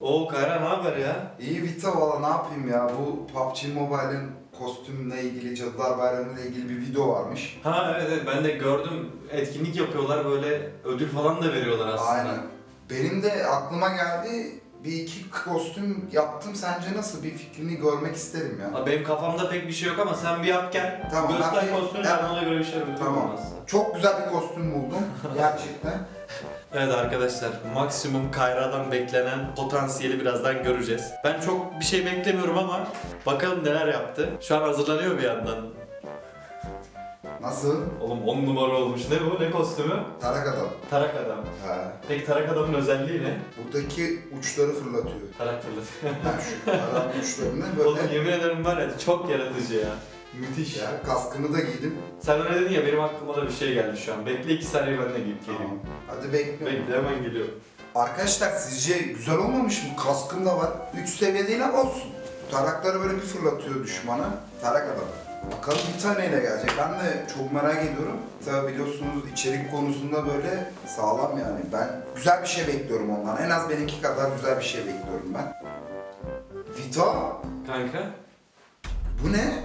Oo Kayra ne haber ya? İyi Vita valla ne yapayım ya bu PUBG Mobile'in kostümle ilgili Cadılar Bayramı ile ilgili bir video varmış. Ha evet, evet ben de gördüm etkinlik yapıyorlar böyle ödül falan da veriyorlar aslında. Aynen. Benim de aklıma geldi bir iki kostüm yaptım sence nasıl bir fikrini görmek isterim ya. Ha, Benim kafamda pek bir şey yok ama sen bir yap gel. Tamam, ben Göster bir- kostümü ben- ben ona göre bir şey yapıyorum Tamam. Çok güzel bir kostüm buldum gerçekten. Evet arkadaşlar maksimum Kayra'dan beklenen potansiyeli birazdan göreceğiz. Ben çok bir şey beklemiyorum ama bakalım neler yaptı. Şu an hazırlanıyor bir yandan. Nasıl? Oğlum 10 numara olmuş. Ne bu? Ne kostümü? Tarak adam. Tarak adam. Ha. Peki tarak adamın özelliği ne? Buradaki uçları fırlatıyor. Tarak fırlatıyor. Ha şu tarak uçlarını Oğlum böyle. yemin ederim var ya çok yaratıcı ya. Müthiş. Ya kaskımı da giydim. Sen öyle dedin ya benim aklıma da bir şey geldi şu an. Bekle iki saniye ben de giyip geleyim. Tamam. Hadi bekliyorum. Bekle hemen geliyorum. Arkadaşlar sizce güzel olmamış mı? Kaskım da var. 3 seviye değil ama olsun. Tarakları böyle bir fırlatıyor düşmana. Tarak adam. Bakalım bir taneyle gelecek. Ben de çok merak ediyorum. Tabi biliyorsunuz içerik konusunda böyle sağlam yani. Ben güzel bir şey bekliyorum ondan. En az benimki kadar güzel bir şey bekliyorum ben. Vita, Kanka bu ne?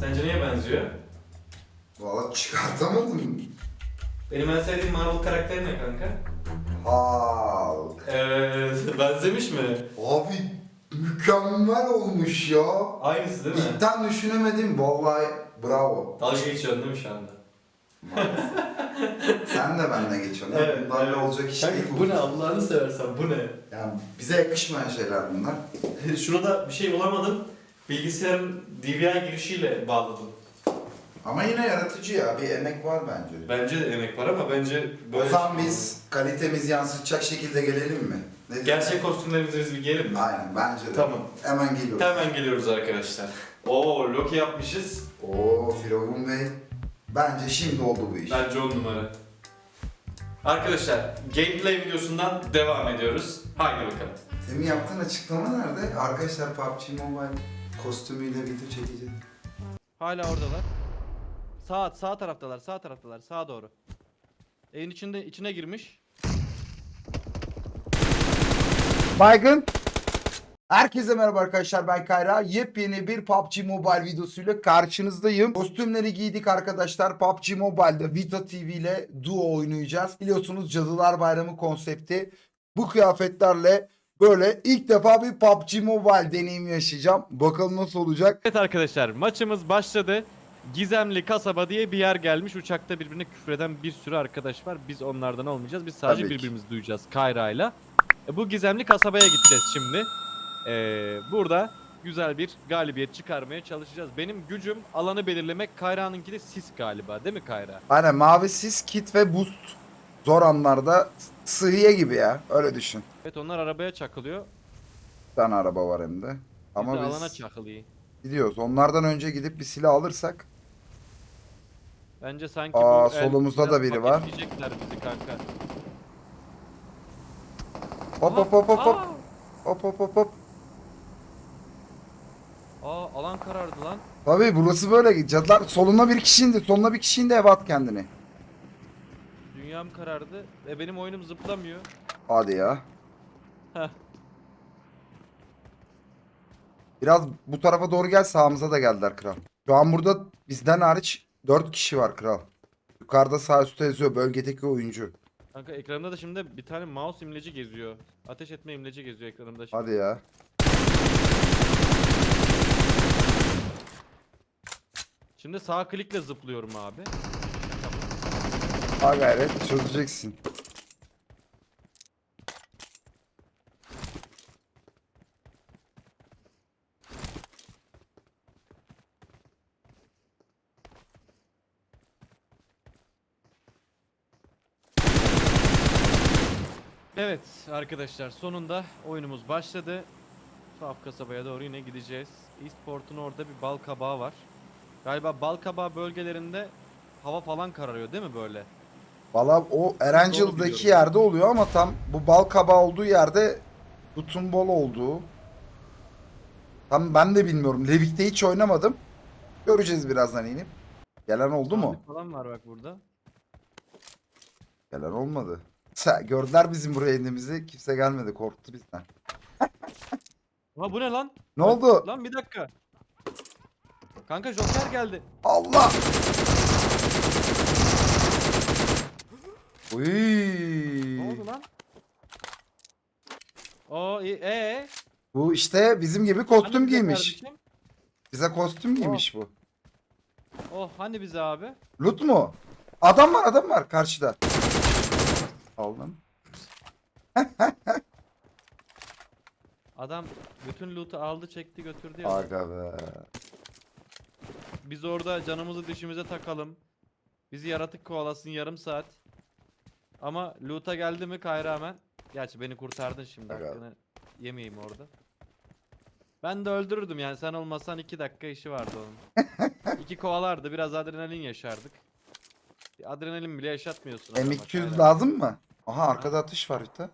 Sence neye benziyor? Valla çıkartamadım. Benim en sevdiğim Marvel karakteri ne kanka? Hulk. Evet, benzemiş mi? Abi mükemmel olmuş ya. Aynısı değil mi? İlkten düşünemedim. Vallahi bravo. Dalga geçiyorsun değil mi şu anda? Sen de benimle geçiyorsun. Evet, Bunlarla evet. olacak iş Kanka, değil bu ne Allah'ını seversen bu ne? Yani bize yakışmayan şeyler bunlar. Şurada bir şey bulamadım. Bilgisayarın DVI girişiyle bağladım. Ama yine yaratıcı ya. Bir emek var bence. Bence de emek var ama bence böyle... o zaman biz kalitemizi yansıtacak şekilde gelelim mi? Ne diyorsun? Gerçek kostümlerimizi biz bir giyelim mi? Aynen bence de. Tamam. Hemen geliyoruz. Hemen geliyoruz arkadaşlar. Oo Loki yapmışız. Oo Firavun Bey. Bence şimdi oldu bu iş. Bence on numara. Arkadaşlar gameplay videosundan devam ediyoruz. Haydi bakalım. Senin yaptığın açıklama nerede? Arkadaşlar PUBG Mobile kostümüyle video çekeceğiz. Hala oradalar. Sağ sağ taraftalar, sağ taraftalar, sağa doğru. Evin içinde içine girmiş. Baygın. Herkese merhaba arkadaşlar ben Kayra. Yepyeni bir PUBG Mobile videosuyla karşınızdayım. Kostümleri giydik arkadaşlar. PUBG Mobile'da Vita TV ile duo oynayacağız. Biliyorsunuz Cadılar Bayramı konsepti. Bu kıyafetlerle böyle ilk defa bir PUBG Mobile deneyimi yaşayacağım. Bakalım nasıl olacak. Evet arkadaşlar maçımız başladı. Gizemli kasaba diye bir yer gelmiş. Uçakta birbirine küfreden bir sürü arkadaş var. Biz onlardan olmayacağız. Biz sadece Tabii ki. birbirimizi duyacağız Kayra'yla. E, Bu gizemli kasabaya gideceğiz şimdi. Ee, burada güzel bir galibiyet çıkarmaya çalışacağız. Benim gücüm alanı belirlemek. Kayra'nınki de sis galiba değil mi Kayra? Aynen mavi sis, kit ve boost. Zor anlarda sıhhiye gibi ya. Öyle düşün. Evet onlar arabaya çakılıyor. Bir tane araba var hem de. Ama biz, de alana biz çakılıyor. gidiyoruz. Onlardan önce gidip bir silah alırsak Bence sanki Aa, el solumuzda da biri var. paketleyecekler bizi kanka. hop hop hop hop hop Aa! hop hop hop hop. Aa alan karardı lan. Tabii burası böyle. Cadılar soluna bir kişi indi. Soluna bir kişi indi eve at kendini. Dünyam karardı. E benim oyunum zıplamıyor. Hadi ya. Heh. Biraz bu tarafa doğru gel sağımıza da geldiler kral. Şu an burada bizden hariç 4 kişi var kral. Yukarıda sağ üstte yazıyor bölgedeki oyuncu. Kanka ekranımda da şimdi bir tane mouse imleci geziyor. Ateş etme imleci geziyor ekranımda şimdi. Hadi ya. Şimdi sağ klikle zıplıyorum abi. Ha gayret çözeceksin. Evet arkadaşlar sonunda oyunumuz başladı. Tuhaf kasabaya doğru yine gideceğiz. Eastport'un orada bir bal kabağı var. Galiba bal kabağı bölgelerinde hava falan kararıyor değil mi böyle? Valla o Erangel'daki biliyorum. yerde oluyor ama tam bu bal kabağı olduğu yerde Dutun bol olduğu. Tam ben de bilmiyorum. Levik'te hiç oynamadım. Göreceğiz birazdan inip. Gelen oldu mu? Abi falan var bak burada. Gelen olmadı. Sa- Gördüler bizim buraya indiğimizi. Kimse gelmedi. Korktu bizden. Ha bu ne lan? Ne oldu? Lan bir dakika. Kanka Joker geldi. Allah! Uy. Ne oldu lan? O e e Bu işte bizim gibi kostüm Hani bize giymiş. kardeşim? Bize kostüm giymiş bu. Oh hani bize abi? Loot mu? Adam var adam var karşıda. Aldım. Adam bütün loot'u aldı çekti götürdü ya. Aga be. Biz orada canımızı dişimize takalım. Bizi yaratık kovalasın yarım saat. Ama loot'a geldi mi Kayra hemen. Gerçi beni kurtardın şimdi Aga. hakkını yemeyeyim orada. Ben de öldürürdüm yani sen olmasan 2 dakika işi vardı onun. İki kovalardı biraz adrenalin yaşardık. Adrenalin bile yaşatmıyorsun. adama M200 Kayra. lazım mı? Aha arkada atış var bir de.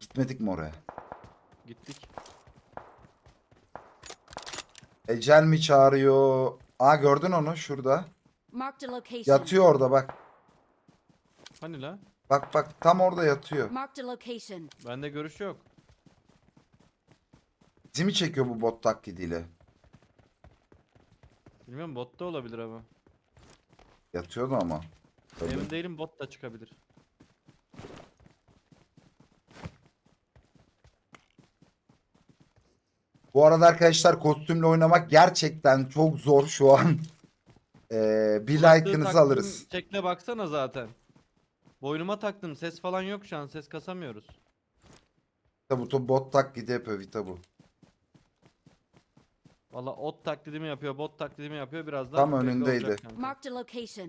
Gitmedik mi oraya? Gittik. Ecel mi çağırıyor? Aa gördün onu şurada. Marked a location. Yatıyor orada bak. Hani la? Bak bak tam orada yatıyor. Marked a location. Bende görüş yok. Bizi mi çekiyor bu bot taklidiyle? Bilmiyorum bot da olabilir ama. Yatıyordu ama. Tabii. Emin değilim bot da çıkabilir. Bu arada arkadaşlar kostümle oynamak gerçekten çok zor şu an. Ee, bir like'ınızı taktım, alırız. Şekle baksana zaten. Boynuma taktım. Ses falan yok şu an. Ses kasamıyoruz. Bu to bot taklidi yapıyor Vita bu. Valla ot taklidimi yapıyor, bot taklidimi yapıyor. Birazdan Tam belli önündeydi. olacak. Marked a location.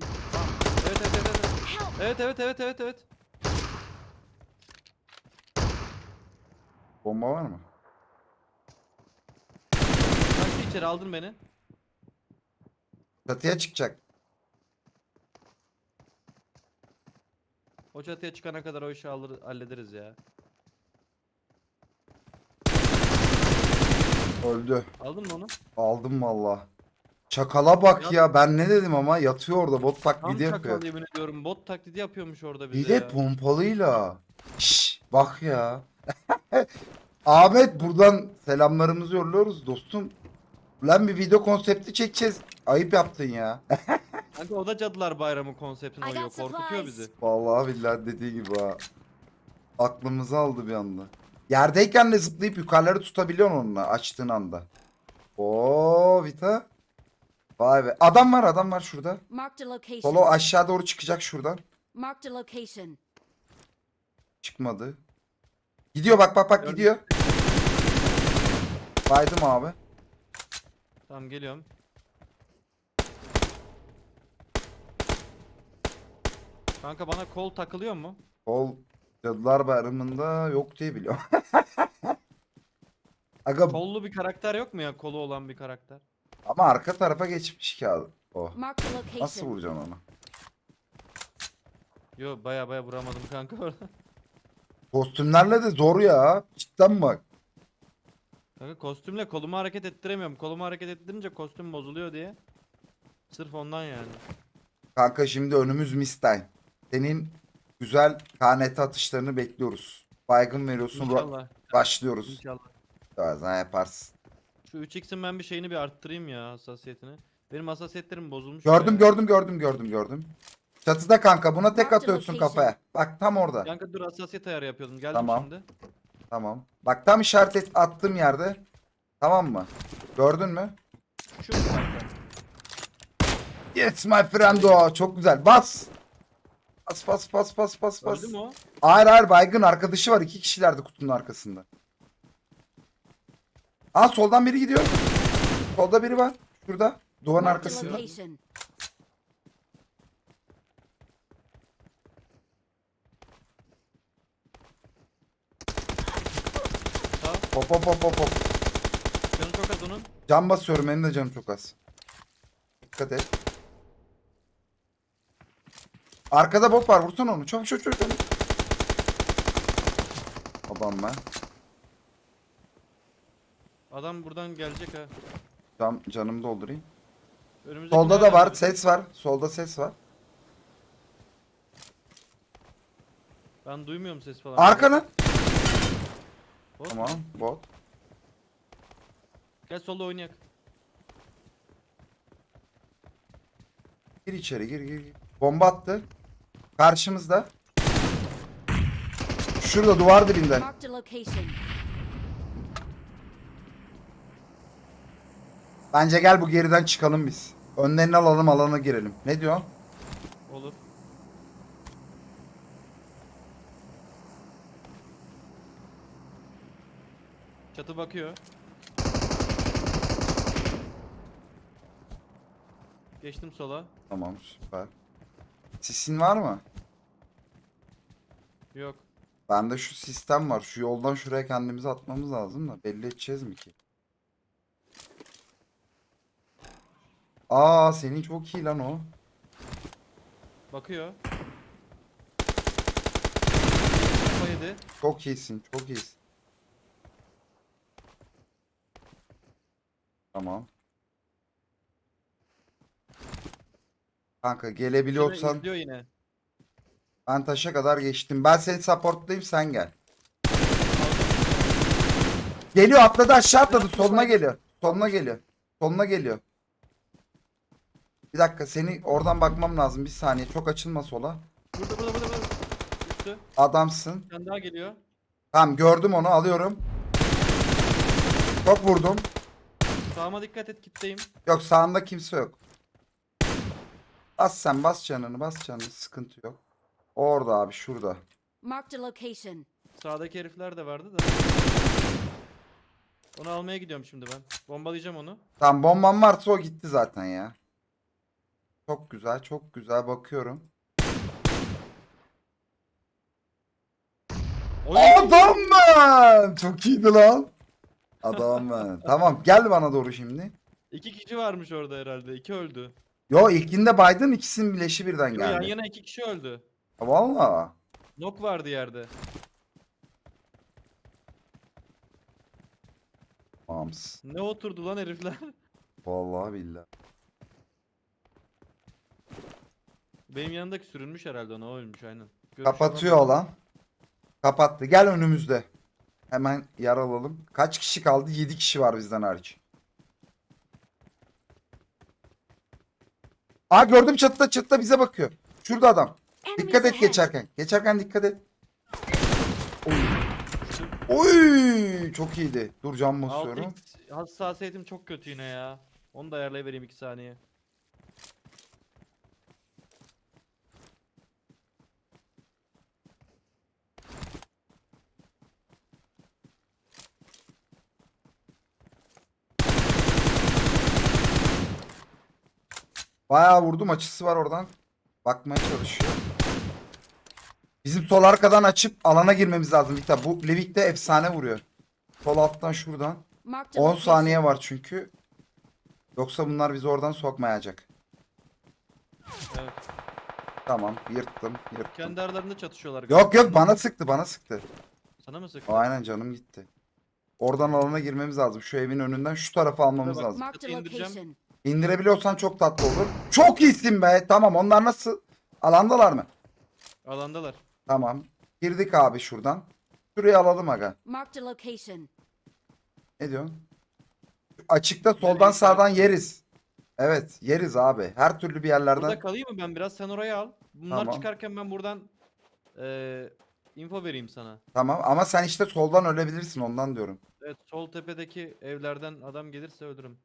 Evet evet evet evet. Help! Evet evet evet evet evet. Bomba var mı? İçeri aldın beni. Çatıya çıkacak. O çatıya çıkana kadar o işi alır, hallederiz ya. Öldü. Aldın mı onu? Aldım valla. Çakala bak Ya- ben ne dedim ama yatıyor orada bot Tam taklidi yapıyor. çakal yemin ediyorum. Bot taklidi yapıyormuş orada bize Bir de ya. pompalıyla. Şş, bak ya. Ahmet buradan selamlarımızı yolluyoruz dostum. Lan bir video konsepti çekeceğiz. Ayıp yaptın ya. Kanka o da Cadılar Bayramı konseptine uyuyor. Korkutuyor bizi. Vallahi billahi dediği gibi ha. Aklımızı aldı bir anda. Yerdeyken de zıplayıp yukarıları tutabiliyorsun onunla açtığın anda. Oo Vita. Vay be. Adam var adam var şurada. Solo aşağı doğru çıkacak şuradan. Çıkmadı. Gidiyor bak bak bak Gördüm. gidiyor. Baydım abi. Tamam geliyorum. Kanka bana kol takılıyor mu? Kol Cadılar Bayramı'nda yok diye biliyorum. Aga Kollu bir karakter yok mu ya? Kolu olan bir karakter. ama arka tarafa geçmiş ki abi. O. Location. Nasıl vuracaksın onu? Yo baya baya vuramadım kanka orada. Kostümlerle de zor ya. Cidden bak. Kanka kostümle kolumu hareket ettiremiyorum. Kolumu hareket ettirince kostüm bozuluyor diye. Sırf ondan yani. Kanka şimdi önümüz Mistine. Senin güzel KNT atışlarını bekliyoruz. Baygın veriyorsun. İnşallah. Başlıyoruz. İnşallah. Bazen yaparsın. Şu 3x'in ben bir şeyini bir arttırayım ya hassasiyetini. Benim hassasiyetlerim bozulmuş. Gördüm ya. gördüm gördüm gördüm gördüm. Çatıda kanka buna tek Marked atıyorsun location. kafaya. Bak tam orada. Kanka dur hassasiyet ayarı yapıyordum. Geldim Tamam. şimdi. Tamam. Bak tam işaret et, attığım yerde. Tamam mı? Gördün mü? Şu kanka. Yes my friend o. Çok güzel. Bas. Bas bas bas bas bas bas. Öldü mü o? Hayır hayır baygın arkadaşı var. iki kişilerdi kutunun arkasında. Aa soldan biri gidiyor. Solda biri var. Şurada. Duvarın Marked a arkasında. location. Sağ. Hop hop hop hop hop. Canı çok az onun. Can basıyorum benim de canım çok az. Dikkat et. Arkada bot var vursana onu. Çabuk çabuk çabuk. Adam ben. Adam buradan gelecek ha. Can, canımı doldurayım. Önümüzdeki Solda da var. Ses var. Solda ses var. Ben duymuyorum ses falan. Arkana. Bot. Tamam bot. Gel solda oynayak. Gir içeri gir gir. gir. Bomba attı. Karşımızda. Şurada duvar dibinde. Marked a location. Bence gel bu geriden çıkalım biz. Önlerini alalım alana girelim. Ne diyorsun? Olur. Çatı bakıyor. Geçtim sola. Tamam süper. Sisin var mı? Yok. Bende şu sistem var. Şu yoldan şuraya kendimizi atmamız lazım da belli edeceğiz mi ki? Aa senin çok iyi lan o. Bakıyor. Kafa yedi. Çok iyisin, çok iyisin. Tamam. Kanka gelebiliyorsan izliyor yine. ben taşa kadar geçtim. Ben seni supportlayayım sen gel. Geliyor atladı aşağı atladı soluna geliyor. Soluna geliyor. Soluna geliyor. Bir dakika seni oradan bakmam lazım bir saniye çok açılma sola. Burada burada burada. burada. Düştü. Adamsın. Bir tane daha geliyor. Tamam gördüm onu alıyorum. Çok vurdum. Sağıma dikkat et kitleyim. Yok sağında kimse yok. Bas sen bas canını bas canını sıkıntı yok. Orada abi şurada. Marked a location. Sağdaki herifler de vardı da. Onu almaya gidiyorum şimdi ben. Bombalayacağım onu. Tamam bombam varsa o gitti zaten ya. Çok güzel çok güzel bakıyorum. Oy! Adam ben! Çok iyiydi lan. Adam ben. tamam gel bana doğru şimdi. İki kişi varmış orada herhalde. İki öldü. Yo ilkinde Biden ikisinin bileşi birden Yo, yan geldi. yana iki kişi öldü. Valla. Nok vardı yerde. Mams. Ne oturdu lan herifler? Vallahi billahi. Benim yanındaki sürünmüş herhalde ona o ölmüş aynen. Görüş Kapatıyor alan. Kapattı. Gel önümüzde. Hemen yer alalım. Kaç kişi kaldı? 7 kişi var bizden hariç. Aa gördüm çatıda çatıda bize bakıyor. Şurada adam. Dikkat et geçerken. Geçerken dikkat et. Oy. Oy çok iyiydi. Dur cam basıyorum. 6x hassasiyetim çok kötü yine ya. Onu da ayarlayıvereyim 2 saniye. Bayağı vurdum açısı var oradan. Bakmaya çalışıyor. Bizim sol arkadan açıp alana girmemiz lazım. Vita. Bu Levik'te efsane vuruyor. Sol alttan şuradan. Marked a 10 location. saniye var çünkü. Yoksa bunlar bizi oradan sokmayacak. Evet. Tamam yırttım yırttım. Kendi aralarında çatışıyorlar. Yok yok bana sıktı bana sıktı. Sana mı sıktı? Aynen canım gitti. Oradan alana girmemiz lazım. Şu evin önünden şu tarafa almamız bak. lazım. Marked a İndireceğim. location. İndirebiliyorsan çok tatlı olur. Çok iyisin be. Tamam onlar nasıl? Alandalar mı? Alandalar. Tamam. Girdik abi şuradan. Şurayı alalım aga. Marked a location. Ne diyorsun? Açıkta soldan Nereye sağdan yeriz. Evet yeriz abi. Her türlü bir yerlerden. Burada kalayım mı ben biraz? Sen orayı al. Bunlar Tamam. çıkarken ben buradan eee info vereyim sana. Tamam ama sen işte soldan ölebilirsin ondan diyorum. Evet sol tepedeki evlerden adam gelirse ölürüm.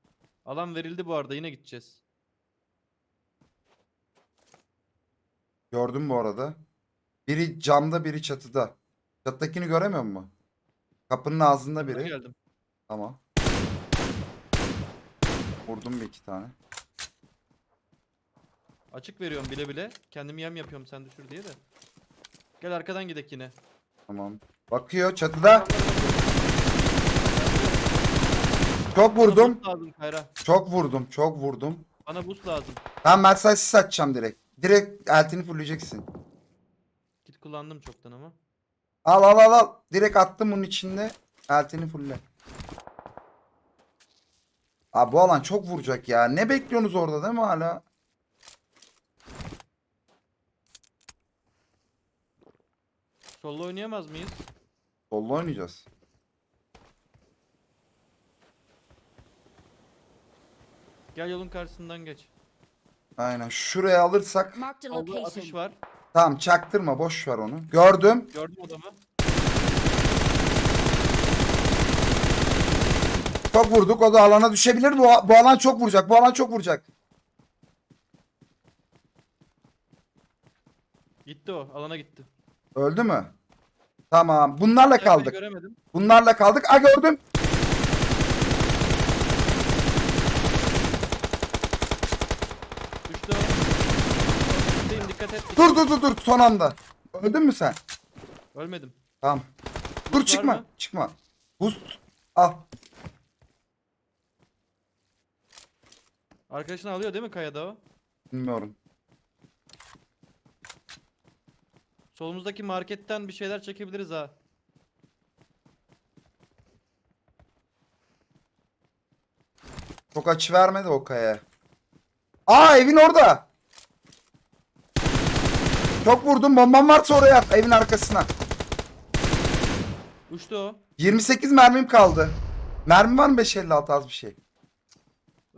Alan verildi bu arada yine gideceğiz. Gördüm bu arada. Biri camda biri çatıda. Çatıdakini göremiyor musun? Kapının ağzında Biri. biri. Geldim. Tamam. Vurdum bir iki tane. Açık veriyorum bile bile. Kendimi yem yapıyorum sen düşür diye de. Gel arkadan gidek yine. Tamam. Bakıyor çatıda. Çok vurdum. Bana boost lazım Kayra. Çok vurdum. Çok vurdum. Bana boost lazım. Ben Mercedes satacağım direkt. Direkt eltini fullleyeceksin. Kit kullandım çoktan ama. Al al al al. Direkt attım bunun içinde. Eltini fulle. Abi bu alan çok vuracak ya. Ne bekliyorsunuz orada değil mi hala? Solo oynayamaz mıyız? Solda oynayacağız. Gel yolun karşısından geç. Aynen. Şuraya alırsak Marked a Solda atış location. var. tamam çaktırma boş ver onu. Gördüm. Gördüm adamı. Çok vurduk. O da alana düşebilir. Bu, bu alan çok vuracak. Bu alan çok vuracak. Gitti o. Alana gitti. Öldü mü? Tamam. Bunlarla kaldık. Göremedim. Bunlarla kaldık. A gördüm. Düştü o. Üstteyim, dikkat et. Dur dur dur dur. Son anda. Öldün mü sen? Ölmedim. Tamam. Dur çıkma. mı? Çıkma. Boost. Al. Arkadaşını alıyor değil mi kayada o? Bilmiyorum. Solumuzdaki marketten bir şeyler çekebiliriz ha. Çok açı vermedi o kaya. Aa evin orada. Çok vurdum. Bombam varsa oraya at. Evin arkasına. Uçtu o. 28 mermim kaldı. Mermi var mı 556 az bir şey?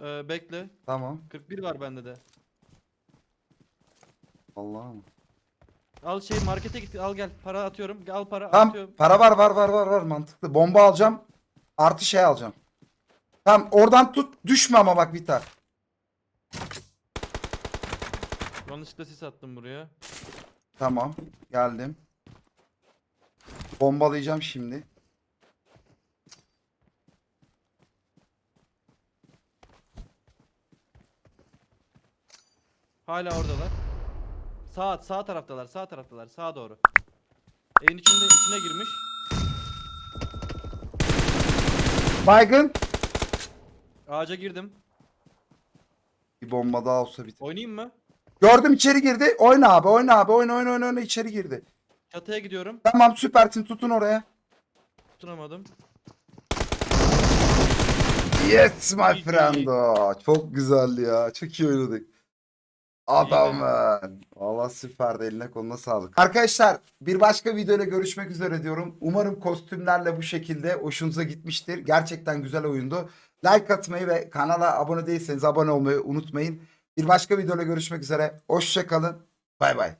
Ee, bekle. Tamam. 41 var bende de. Allah'ım. Al şey markete git al gel. Para atıyorum. Al para Tamam. atıyorum. Para var var var var var mantıklı. Bomba alacağım. Artı şey alacağım. Tamam oradan tut. Düşme ama bak Vita. Yanlışlıkla sis attım buraya. Tamam. Geldim. Bombalayacağım şimdi. Hala oradalar. Sağ sağ taraftalar. Sağ taraftalar. Sağa doğru. Evin içinde içine girmiş. Baygın. Ağaca girdim. Bir bomba daha olsa biter. Oynayayım mı? Gördüm içeri girdi. Oyna abi oyna abi oyna oyna oyna, oyna içeri girdi. Çatıya gidiyorum. Tamam süpersin tutun oraya. Tutunamadım. Yes my İyi, friend. iyi. Çok güzeldi ya. Çok iyi oynadık. Adamın. Valla süperdi. Eline koluna sağlık. Arkadaşlar bir başka videoyla görüşmek üzere diyorum. Umarım kostümlerle bu şekilde hoşunuza gitmiştir. Gerçekten güzel oyundu. Like atmayı ve kanala abone değilseniz abone olmayı unutmayın. Bir başka videoyla görüşmek üzere. Hoşçakalın. Bay bay.